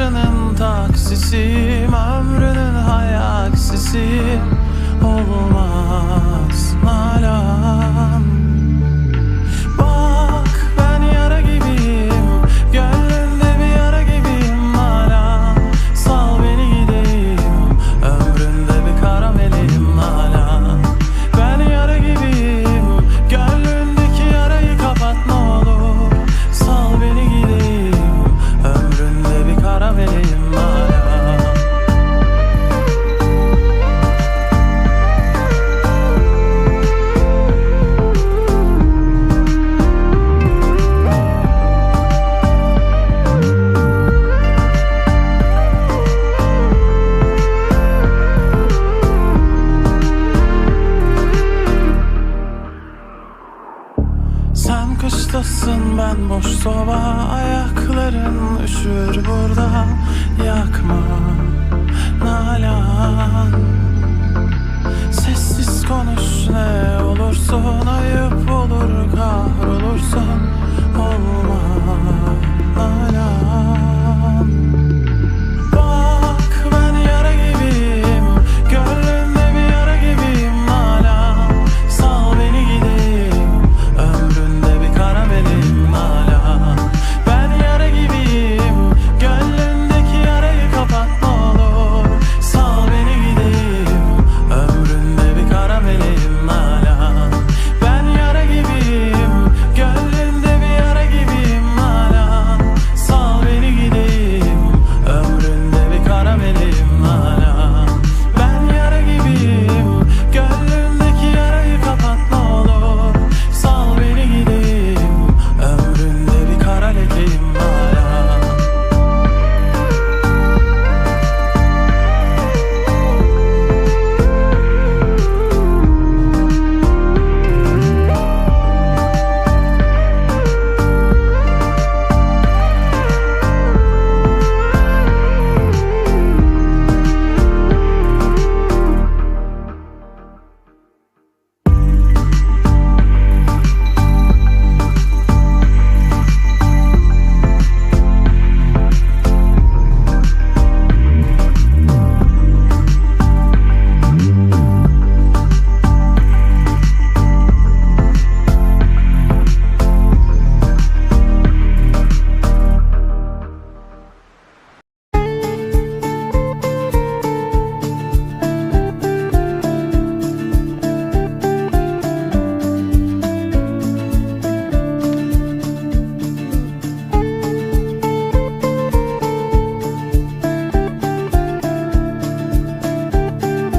Ben karşının taksisiyim Ömrünün hayaksisiyim Olmaz. Nalan Sen kıştasın ben boş soba Ayakların üşür burada Yakma